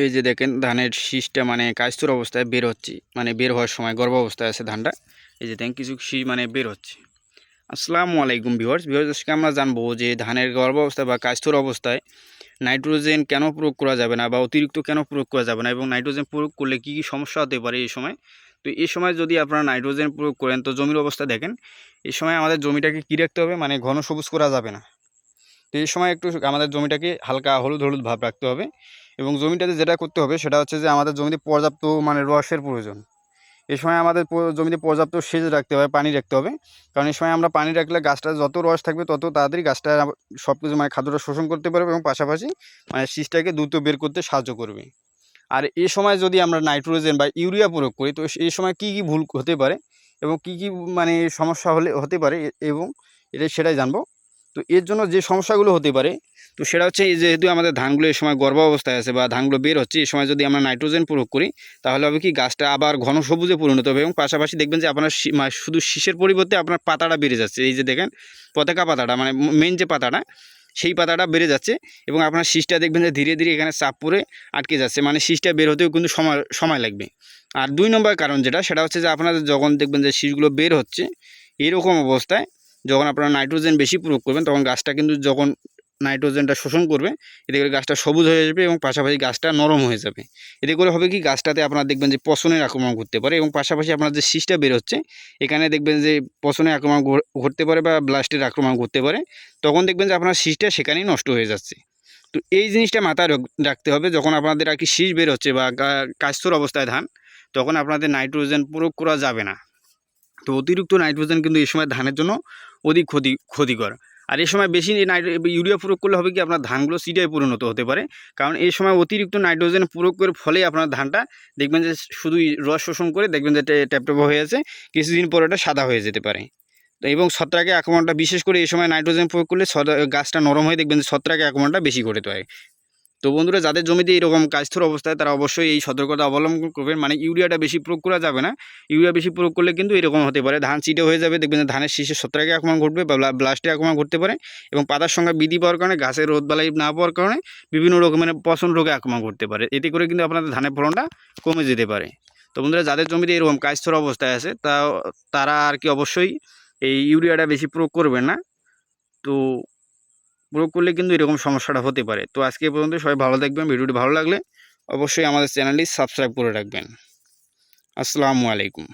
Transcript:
এই যে দেখেন, ধানের শীষটা মানে কাস্তর অবস্থায় বের হচ্ছে মানে বের হওয়ার সময় গর্ভ অবস্থায় আছে ধানটা। এই যে দেখেন, কিছু শীষ মানে বের হচ্ছে। আসসালামু আলাইকুম ভিউয়ার্স। ভিউয়ার্স, আজকে আমরা জানব যে ধানের গর্ভ অবস্থায় বা কাস্তর অবস্থায় নাইট্রোজেন কেন প্রয়োগ করা যাবে না বা অতিরিক্ত কেন প্রয়োগ করা যাবে না এবং নাইট্রোজেন প্রয়োগ করলে কী কী সমস্যা হতে পারে এই সময়? তো এই সময় যদি আপনারা নাইট্রোজেন প্রয়োগ করেন, তো জমির অবস্থা দেখেন, এই সময় আমাদের জমিটাকে কী রাখতে হবে? মানে ঘন সবুজ করা যাবে না। তো এই সময় একটু আমাদের জমিটাকে হালকা হলুদ হলুদ ভাব রাখতে হবে। এবং জমিটাতে যেটা করতে হবে সেটা হচ্ছে যে আমাদের জমিতে পর্যাপ্ত মানে রসের প্রয়োজন। এ সময় আমাদের জমিতে পর্যাপ্ত সেচ রাখতে হবে, পানি রাখতে হবে। কারণ এ সময় আমরা পানি রাখলে গাছটা যত রস থাকবে তত তাড়াতাড়ি গাছটা সব কিছু মানে খাদ্যটা শোষণ করতে পারবে এবং পাশাপাশি মানে শীষটাকে দ্রুত বের করতে সাহায্য করবে। আর এ সময় যদি আমরা নাইট্রোজেন বা ইউরিয়া প্রয়োগ করি, তো এই সময় কী কী ভুল হতে পারে এবং কী কী মানে সমস্যা হলে হতে পারে এবং এটা সেটাই জানব। তো এর জন্য যে সমস্যাগুলো হতে পারে, তো সেটা হচ্ছে যেহেতু আমাদের ধানগুলো এই সময় গর্ভ অবস্থায় আছে বা ধানগুলো বের হচ্ছে, এই সময় যদি আমরা নাইট্রোজেন প্রয়োগ করি, তাহলে হবে কি গাছটা আবার ঘন সবুজে পরিণত হবে এবং পাশাপাশি দেখবেন যে আপনার মানে শুধু শীষের পরিবর্তে আপনার পাতাটা বেড়ে যাচ্ছে। এই যে দেখেন, পতাকা পাতাটা মানে মেন যে পাতাটা, সেই পাতাটা বেড়ে যাচ্ছে এবং আপনার শীষটা দেখবেন যে ধীরে ধীরে এখানে চাপ পড়ে আটকে যাচ্ছে মানে শীষটা বের হতেও কিন্তু সময় সময় লাগবে। আর দুই নম্বর কারণ যেটা, সেটা হচ্ছে যে আপনাদের যখন দেখবেন যে শীষগুলো বের হচ্ছে, এরকম অবস্থায় যখন আপনারা নাইট্রোজেন বেশি প্রয়োগ করবেন, তখন গাছটা কিন্তু যখন নাইট্রোজেনটা শোষণ করবে, এতে করে গাছটা সবুজ হয়ে যাবে এবং পাশাপাশি গাছটা নরম হয়ে যাবে। এতে করে হবে কি, গাছটাতে আপনারা দেখবেন যে পচনের আক্রমণ ঘটতে পারে এবং পাশাপাশি আপনার যে শীষটা বের হচ্ছে এখানে দেখবেন যে পচনের আক্রমণ ঘটতে পারে বা ব্লাস্টের আক্রমণ ঘটতে পারে, তখন দেখবেন যে আপনার শীষটা সেখানেই নষ্ট হয়ে যাচ্ছে। তো এই জিনিসটা মাথায় রাখতে হবে, যখন আপনাদের আর কি শীষ বের হচ্ছে বা কাস্তর অবস্থায় ধান, তখন আপনাদের নাইট্রোজেন প্রয়োগ করা যাবে না। তো অতিরিক্ত নাইট্রোজেন কিন্তু এই সময় ধানের জন্য অধিক ক্ষতি, ক্ষতিকর। আর এই সময় বেশি ইউরিয়া প্রয়োগ করলে হবে কি আপনার ধানগুলো সিটায় পরিণত হতে পারে। কারণ এই সময় অতিরিক্ত নাইট্রোজেন প্রয়োগ করে ফলে আপনার ধানটা দেখবেন যে শুধুই রস শোষণ করে দেখবেন যে ট্যাপটপ হয়ে আছে। কিছুদিন পরে এটা সাদা হয়ে যেতে পারে। এবং ছত্রাকের আক্রমণটা বিশেষ করে এই সময় নাইট্রোজেন প্রয়োগ করলে গাছটা নরম হয়ে দেখবেন যে ছত্রাকের আক্রমণটা বেশি ঘটে হয় তো বন্ধুরা, যাদের জমিতে এরকম কাজথর অবস্থায় তারা অবশ্যই এই সতর্কতা অবলম্বন করবেন। মানে ইউরিয়াটা বেশি প্রয়োগ করা যাবে না। ইউরিয়া বেশি প্রয়োগ করলে কিন্তু এরকম হতে পারে। ধান চিটে হয়ে যাবে, দেখবেন ধানের শীষে ছত্রাকে আক্রমণ ঘটবে বা ব্লাস্টে আক্রমণ ঘটতে পারে এবং পাতার সঙ্গে বৃদ্ধি পাওয়ার কারণে, গাছের রোদবালাই না পাওয়ার কারণে বিভিন্ন রকমের পচন রোগে আক্রমণ করতে পারে। এতে করে কিন্তু আপনাদের ধানের ফলনটা কমে যেতে পারে। তো বন্ধুরা, যাদের জমিতে এরকম কাজথর অবস্থায় আছে তা তারা আর কি অবশ্যই এই ইউরিয়াটা বেশি প্রয়োগ করবেন না। তো প্রয়োগ করলে কিন্তু এরকম সমস্যাটা হতে পারে। তো আজকে পর্যন্ত সবাই ভালো থাকবেন, ভিডিওটি ভালো লাগলে অবশ্যই আমাদের চ্যানেলটি সাবস্ক্রাইব করে রাখবেন। আসসালামু আলাইকুম।